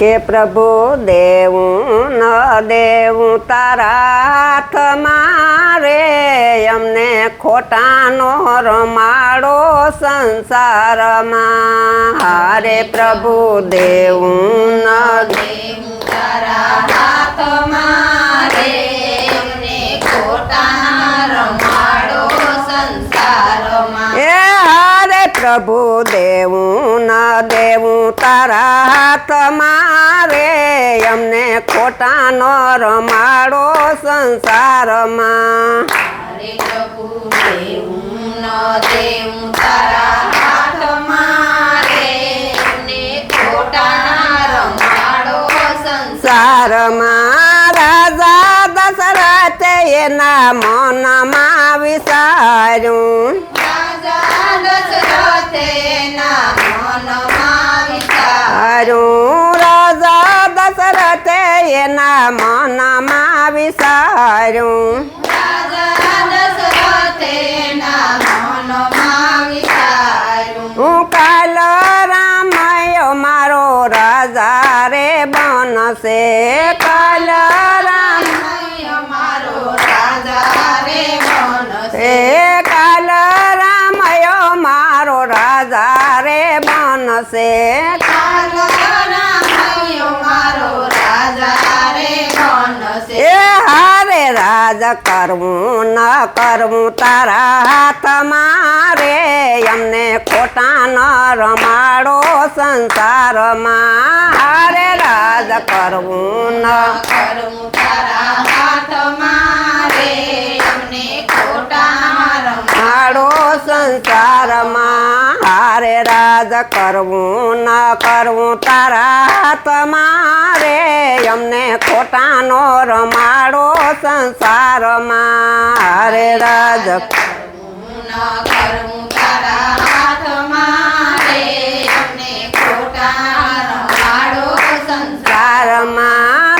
કે પ્રભુ દેવું ન દેવું તારા હાથમાં રે અમને ખોટાનો રમાડો સંસારમાં. હારે પ્રભુ દેવું ન દેવું તારા હાથમાં રમાડો સંસારમાં. એ હારે પ્રભુ દેવું દેવું તારા હાથમાં રે અમને ખોટાનો રમાડો સંસારમાં. દેવું તારા હાથમાં રે અમને ખોટાના રમાડો સંસાર રાજા દશરથ એના મનમાં વિચાર્યું વિચાર હારું રાજા દશરથે એના મનમાં વિચાર્યું વિચાર્યું હું કાલ રામાયો મારો રાજા રે બનશે. કાલ કાલ રામાયો મારો રાજા રે બનશે કાલ રામયો મારો રાજા રે બનશે એ હારે રાજ કરવું ન કરવું તારા હાથમાં રે અમને ખોટા ન રમાડો સંસારમાં. હારે રાજ કરવું ન. કરવું તારા હાથમાં રે રમા સંસારમાં હારે રાજ કરવું ન કરવું તારા તમારે રે. અમને ખોટાનો રમાડો સંસારમાં હારે રાજ કરવું ન કરવું તારા હાથમાં અમને ખોટા રમાડો સંસાર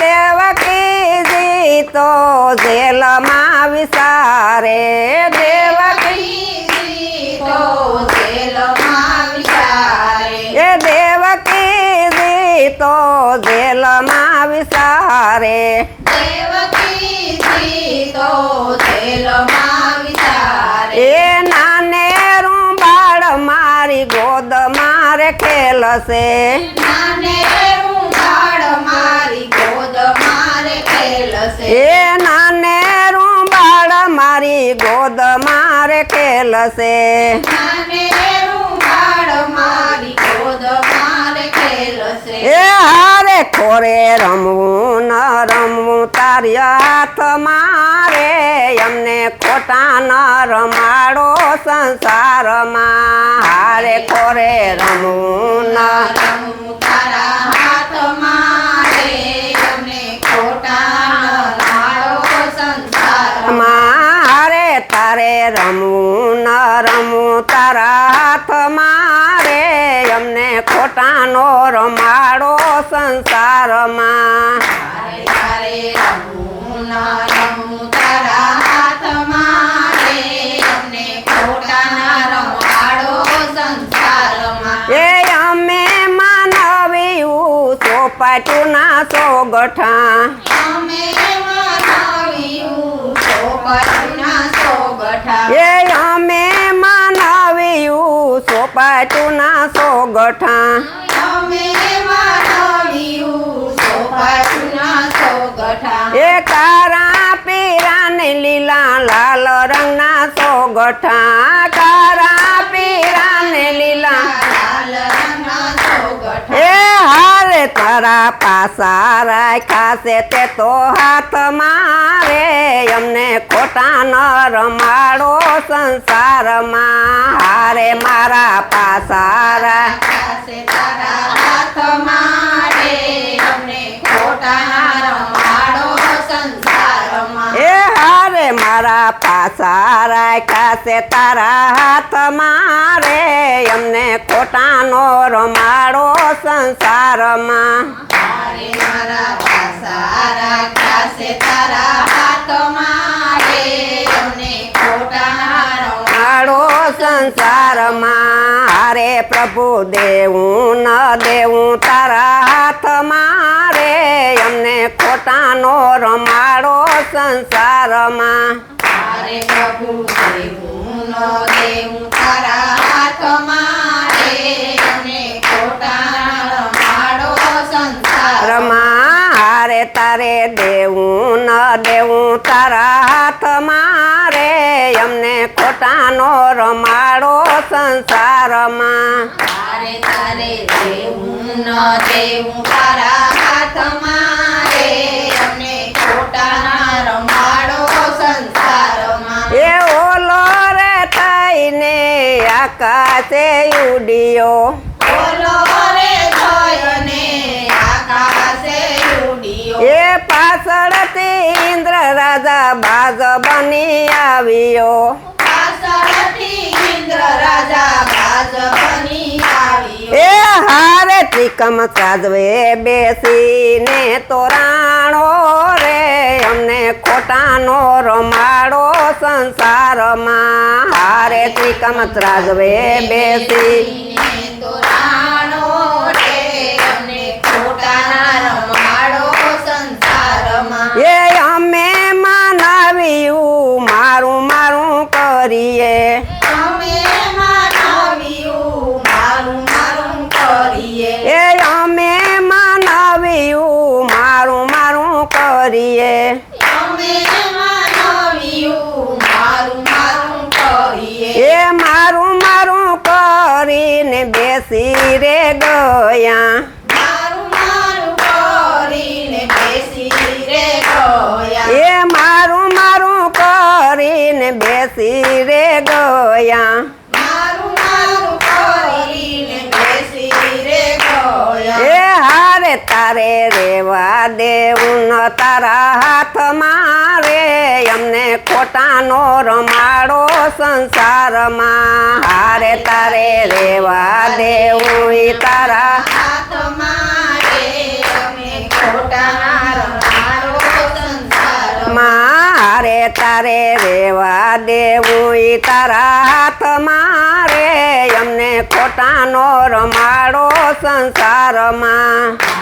દેવકીજી તો જેલમાં વિસારે. દેવકી એ નાને બાળ મારી ગોદ મારે ખેલશે. એ નાને બાળ મારી ગોદ મારે ખેલશે નાને હું બાળ મારી ગોદ મારે ખેલશે એ હારે ખોરે રમવું ન રમવું તારી હાથ મારે. અમને ખોટા ન રમાડો સંસારમાં. હારે ખોરે રમવું ન રમવું તારા હાથમાં રે અમને ખોટા મારે તારે રમવું ન રમવું તારા હાથમાં રે અમને ખોટાનો રમાડો સંસારમાં. એ અમે માનવ્યું સોપાટ્યું ના સો ગઠા એ અમે સોપટના સોગઠા. એ કારા પીરા ને લીલા લાલ રંગના સો ગઠા કારા પીરા ને લીલા લાલ રંગના સોગઠા તારા પાસા રાખ્યા છે તે તો હાથ મારે. અમને ખોટા ન રમાડો સંસારમાં. હારે મારા પાસા રાખ્યા તારા હાથ મારે. અમને ખોટા ના રમાડો સંસારમાં એ હારે મારા પાસા રાખ્યા છે તારા હાથમાં રે અમને ખોટાનો રમાડો સંસારમાં. મારા અમને મારો સંસારમાં. હારે પ્રભુ દેવું ન દેવું તારા હાથમાં ખોટાનો રમાડો સંસારમાં. પ્રભુ દેવું ન દેવું તારા હાથમાં રે અને ખોટા રમાડો સંસાર. રમા હારે તારે દેવું ન દેવું તારા હાથમાં રે અમને ખોટાનો રમાડો સંસારમાં તારે તારે દેવું ન દેવું તારા હાથમાં રે અને ખોટા રમાડો સંસારમાં એ ઓલો રે થઈને આકાશે ઉડ્યો બોલો રે જોયને આકાશે ઉડ્યો એ પાછળથી ઇન્દ્ર રાજા બાજ બની આવ્યો. પાછળથી ઇન્દ્ર રાજા બાજ બની આવ્યો. એ હારે ત્રિકમ સાધવે બેસીને તોરાણો રે અમને ખોટાનો રમાડો સંસારમાં હારે ત્રિકમ ત્રાજવે બેસી. એ અમે માનવ્યું, મારું મારું કરીએ. એ અમે માનવ્યું, મારું મારું કરીએ અમે માનવ્યું મારું મારું કરીએ એ મારું મારું કરીને બેસી રે ગયા. મારું મારું કરીને બેસી રે ગયા. એ મારું મારું કરીને બેસી રે ગયા. તારે રેવા દેવું ન તારા હાથમાં રે. અમને ખોટાનો રમાડો સંસારમાં. હારે તારે રેવા દેવું તારા મારે તારે રેવા દેવું તારા હાથમાં રે. અમને ખોટાનો રમાડો સંસારમાં.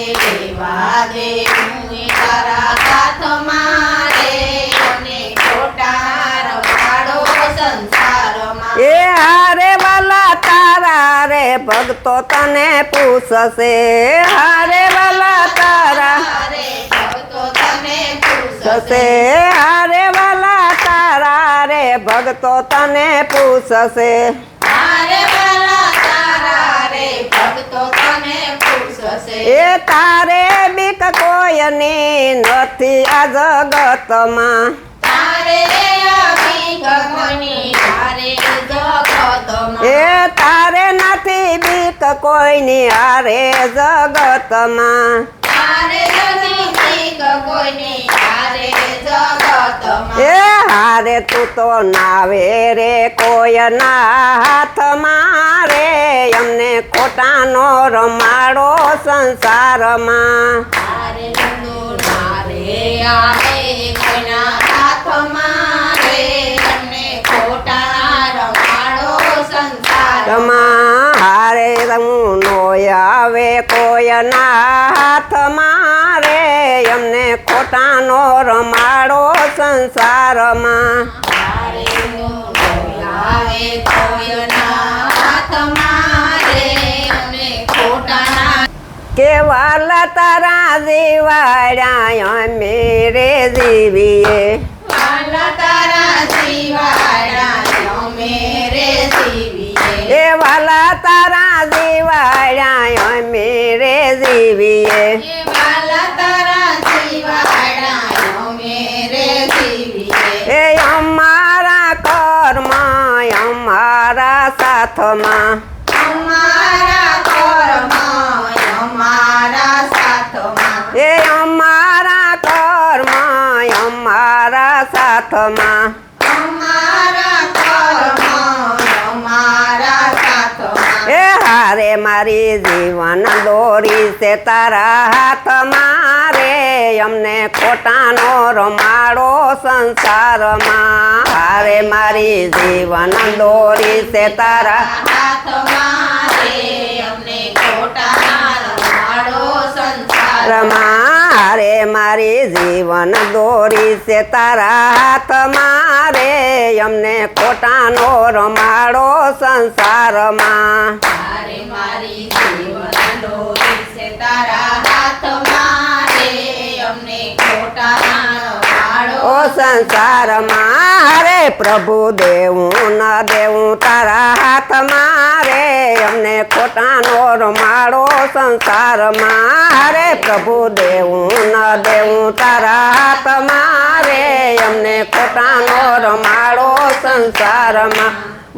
તારે તારે લેવા દેવું એ તારા હાથમાં રે અને ખોટા રમાડો સંસારમાં એ હારે વાલા તારા રે ભક્તો તને પૂછશે હારે વાલા તારા તારે ભક્તો તને પૂછશે પૂછશે હારે વાલા તારા રે ભક્તો તને પૂછશે તારે વાલા તારા રે ભક્તો તને પૂછશે એ તારે બીક કોયની નથી આ જગતમાં. એ તારે નથી બીક કોઈની હારે જગતમાં. તારે અભિક કોની તારે જગતમાં એ હારે તું તો નાવે રે કોયના હાથ મારે. એમને ખોટાનો રમાડો સંસારમાં. આવે કોઈના હાથમાં રે અને ખોટા રમાડો સંસાર રમા હું આવે કોયના હાથ મારે અમને ખોટાનો રમાડો સંસારમાં. કેવાલા તારા જીવાડ્યા અમે રે જીવીએ. જીવાડ્યા અમે રે જીવીએ. એ અમારા કર્મ અમારા સાથમાં. એ અમારા કર્મ અમારા સાથમાં. મારી જીવન દોરી છે, તારા હાથમાં રે અમને ખોટાનો રમાડો સંસારમાં. હારે મારી જીવન દોરી છે, તારા હાથમાં રે અમને ખોટા રમાડો સંસાર રમા હારે મારી જીવન દોરી છે, તારા હાથ મારે. અમને ખોટાનો રમાડો સંસારમાં. તારે મારી જીવન છે તારા હાથમાં રે અમને ખોટા ઓ સંસારમાં હરે પ્રભુ દેવું ન દેવું તારા હાથમાં રે અમને ખોટાનો રમાડો સંસારમાં હરે પ્રભુ દેવું ન દેવું તારા હાથમાં રે અમને ખોટાનો રમાડો સંસારમાં